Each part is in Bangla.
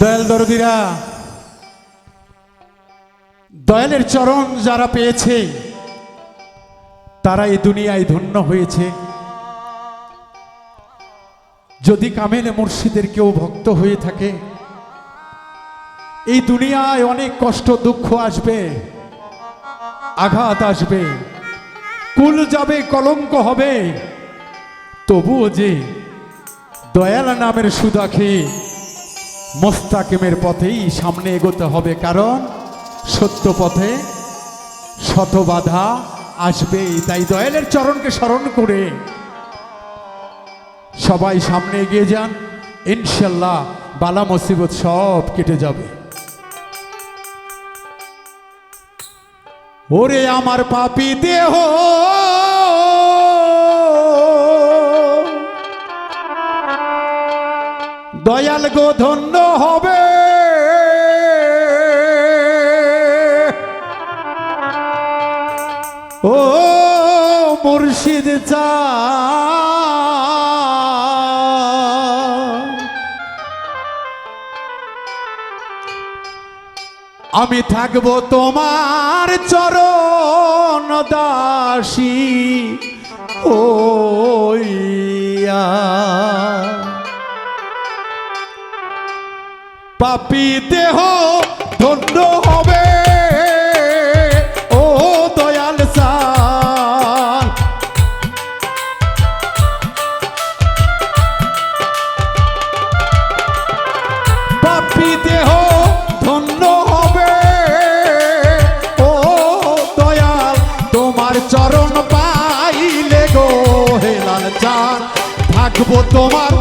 দয়াল দরদিরা, দয়ালের চরণ যারা পেয়েছে, তারা এই দুনিয়ায় ধন্য হয়েছে। যদি কামেলে মুর্শিদের কেউ ভক্ত হয়ে থাকে, এই দুনিয়ায় অনেক কষ্ট, দুঃখ আসবে, আঘাত আসবে, কুল যাবে, কলঙ্ক হবে, তবুও যে দয়াল নামের সুদা খেয়ে মোস্তাকিমের পথেই সামনে এগোতে হবে, কারণ সত্য পথে শত বাধা আসবেই তাই দয়ালের চরণকে স্মরণ করে সবাই সামনে এগিয়ে যান। ইনশাল্লাহ বালা মুসিবত সব কেটে যাবে। ওরে আমার পাপি দেহ দয়াল গো ধন্য হবে। ও মুর্শিদ চা। আমি থাকব তোমার চরণ দাসী ওইয়া পাপি দেহ ধন্য হবে। ও দয়াল সাল পাপি দেহ ধন্য হবে। ও দয়াল, তোমার চরণ পাইলে গো হেলাল চান থাকব তোমার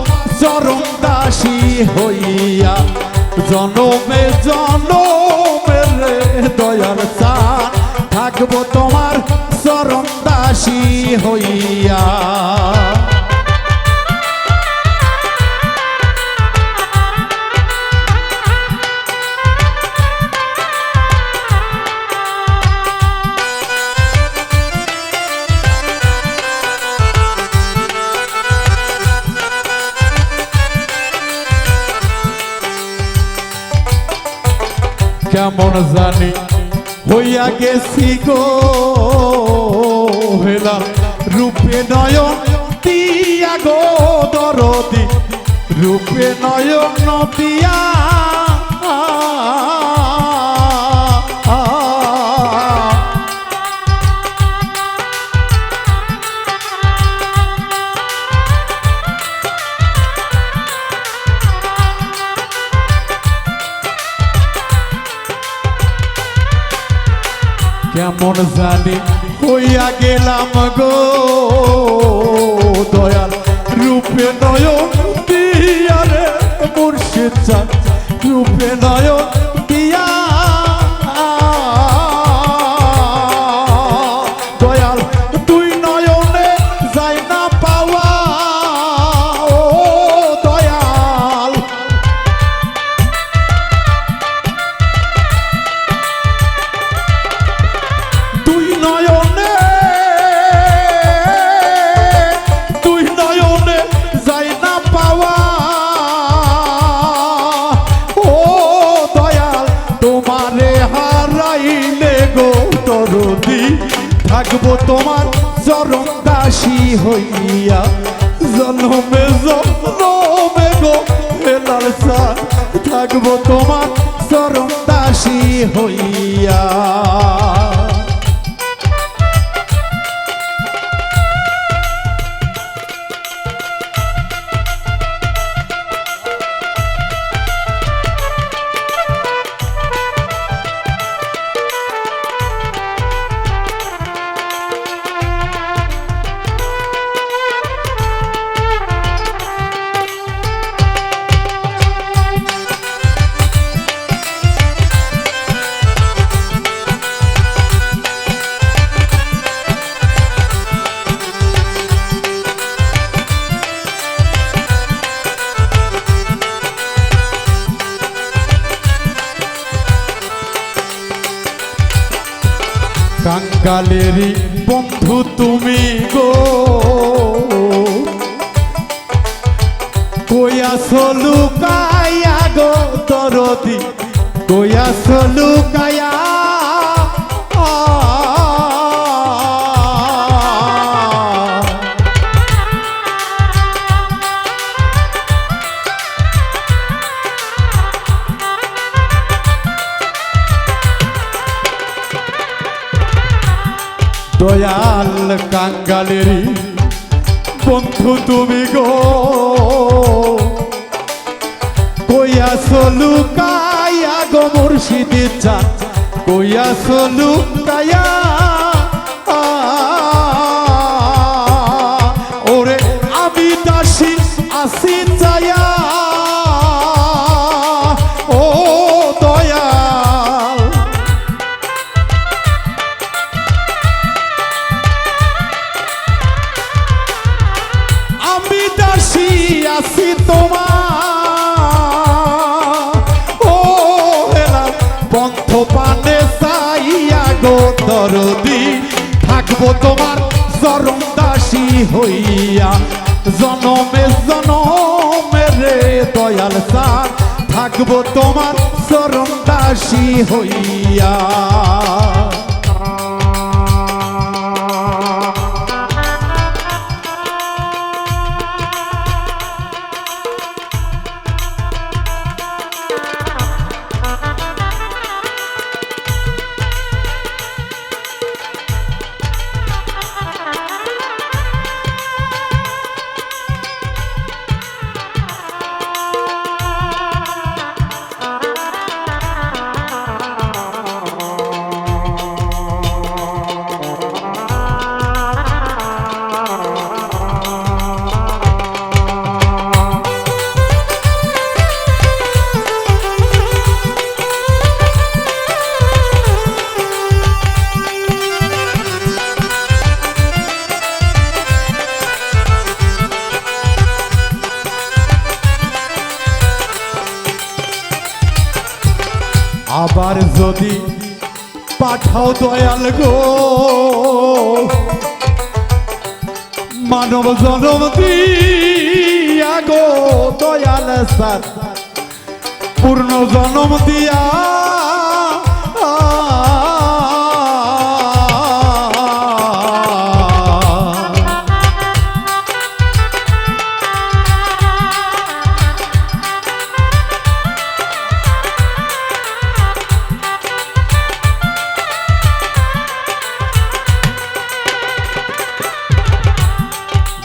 চরণ দাসী হইয়া জনমে জনমে রে দয়াল চান থাকব তোমার চরণ দাসী হইয়া কেমন জানি হইয়া গেছি গো। হেলা রূপে নয়ন দিয়া গো দরদি। রূপে নয়ন দিয়া কেমন জানি হইয়া গেলাম গো। দয়াল রূপে নয় দিয়ারে মুর্শিদ রূপে নয়ন থাকব তোমার চরণ দাসী হইয়া। জন্মে জন্মে গো হেলাল থাকব তোমার চরণ দাসী হইয়া। কাঙ্গালেরই বন্ধু তুমি গো। কয়াসলু লুকাইয়া গো তরদি কয়াসলু লুকায়া কাঙ্গালেরই বন্ধু তুমি গো। কইয়া সলু কাইয়া গো মুর্শিদি চান কইয়া লুকাইয়া দরদি থাকব তোমার চরম দাসী হইয়া। জনমে জনমে রে দয়াল সার, থাকব তোমার চরম দাসী হইয়া। যদি পাঠাও দয়াল গো। মানব জনম দিয়া গো দয়াল সার পূর্ণ জনম দিয়া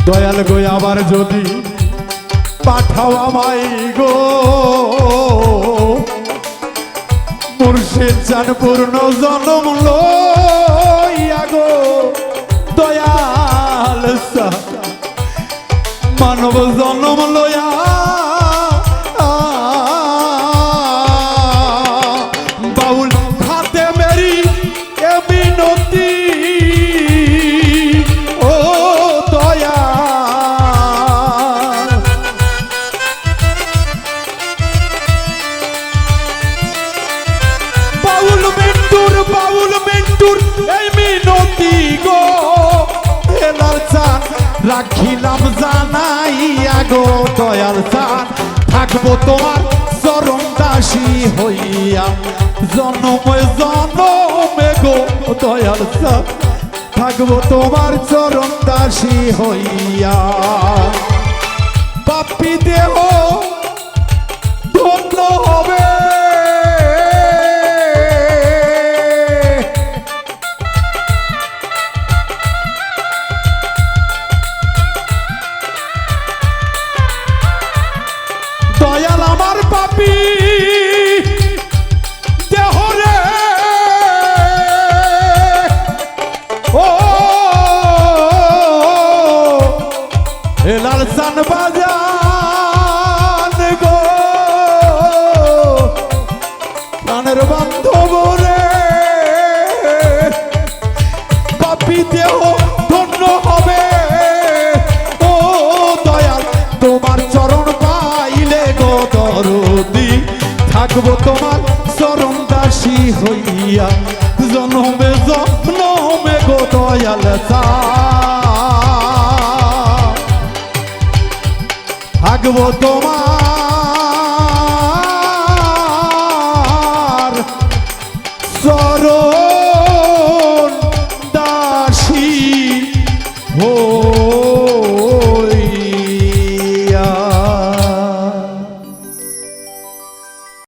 দয়াল গো, আবার যদি পাঠাও আমাই গো। মুর্শিদ চান পূর্ণ জনম লইয়া গো। দয়াল মানব জনম লয়া রাখিলাম জানাইয়া গো দয়াল চান থাকব তোমার চরম দাসী হইয়া। জনমে জনমে গো দয়াল চান থাকব তোমার চরম দাসী হইয়া। পাপি দেহ ধন্য হবে। তোমার চরণ পাইলে গো দরদি। থাকব তোমার চরণ দাসী হইয়া। জনমে জনমে গো দয়াল থাকব তোমার